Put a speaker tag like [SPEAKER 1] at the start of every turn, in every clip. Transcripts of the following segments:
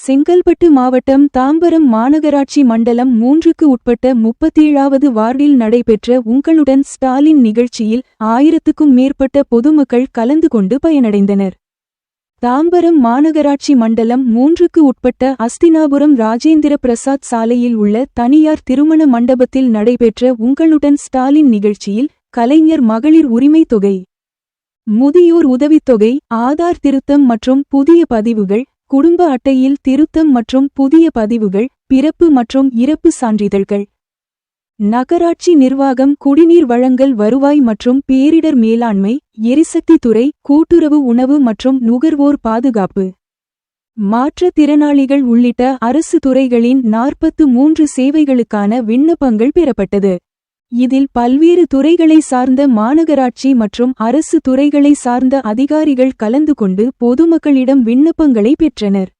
[SPEAKER 1] செங்கல்பட்டு மாவட்டம் தாம்பரம் மாநகராட்சி மண்டலம் மூன்றுக்கு உட்பட்ட முப்பத்தேழாவது வார்டில் நடைபெற்ற உங்களுடன் ஸ்டாலின் நிகழ்ச்சியில் ஆயிரத்துக்கும் மேற்பட்ட பொதுமக்கள் கலந்து கொண்டு பயனடைந்தனர். தாம்பரம் மாநகராட்சி மண்டலம் மூன்றுக்கு உட்பட்ட அஸ்தினாபுரம் ராஜேந்திர பிரசாத் சாலையில் உள்ள தனியார் திருமண மண்டபத்தில் நடைபெற்ற உங்களுடன் ஸ்டாலின் நிகழ்ச்சியில் கலைஞர் மகளிர் உரிமை தொகை முதியோர் உதவித்தொகை ஆதார் திருத்தம் மற்றும் புதிய பதிவுகள் குடும்ப அட்டையில் திருத்தம் மற்றும் புதிய பதிவுகள் பிறப்பு மற்றும் இறப்பு சான்றிதழ்கள். நகராட்சி நிர்வாகம் குடிநீர் வழங்கல் வருவாய் மற்றும் பேரிடர் மேலாண்மை எரிசக்தி துறை கூட்டுறவு உணவு மற்றும் நுகர்வோர் பாதுகாப்பு. மாற்றுத்திறனாளிகள் உள்ளிட்ட அரசு துறைகளின் நாற்பத்து மூன்று சேவைகளுக்கான விண்ணப்பங்கள் பெறப்பட்டது. இதில் பல்வேறு துறைகளை சார்ந்த மாநகராட்சி மற்றும் அரசு துறைகளை சார்ந்த அதிகாரிகள் கலந்து கொண்டு பொதுமக்களிடம் விண்ணப்பங்களை பெற்றனர்.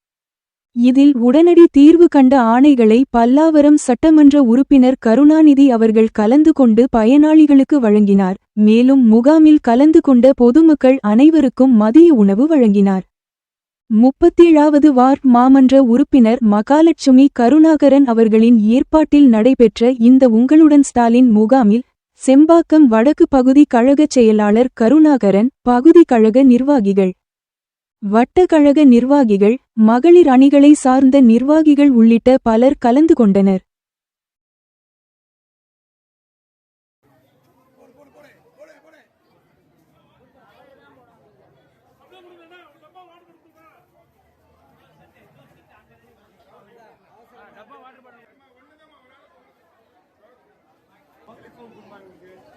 [SPEAKER 1] இதில் உடனடி தீர்வு கண்ட ஆணைகளை பல்லாவரம் சட்டமன்ற உறுப்பினர் கருணாநிதி அவர்கள் கலந்து கொண்டு பயனாளிகளுக்கு வழங்கினார். மேலும் முகாமில் கலந்து கொண்ட பொதுமக்கள் அனைவருக்கும் மதிய உணவு வழங்கினார். முப்பத்தேழாவது வார்ட் மாமன்ற உறுப்பினர் மகாலட்சுமி கருணாகரன் அவர்களின் ஏற்பாட்டில் நடைபெற்ற இந்த உங்களுடன் ஸ்டாலின் முகாமில் செம்பாக்கம் வடக்கு பகுதி கழகச் செயலாளர் கருணாகரன் பகுதி கழக நிர்வாகிகள் வட்டக்கழக நிர்வாகிகள் மகளிர் அணிகளை சார்ந்த நிர்வாகிகள் உள்ளிட்ட பலர் கலந்து கொண்டனர். 가까운 분만 이제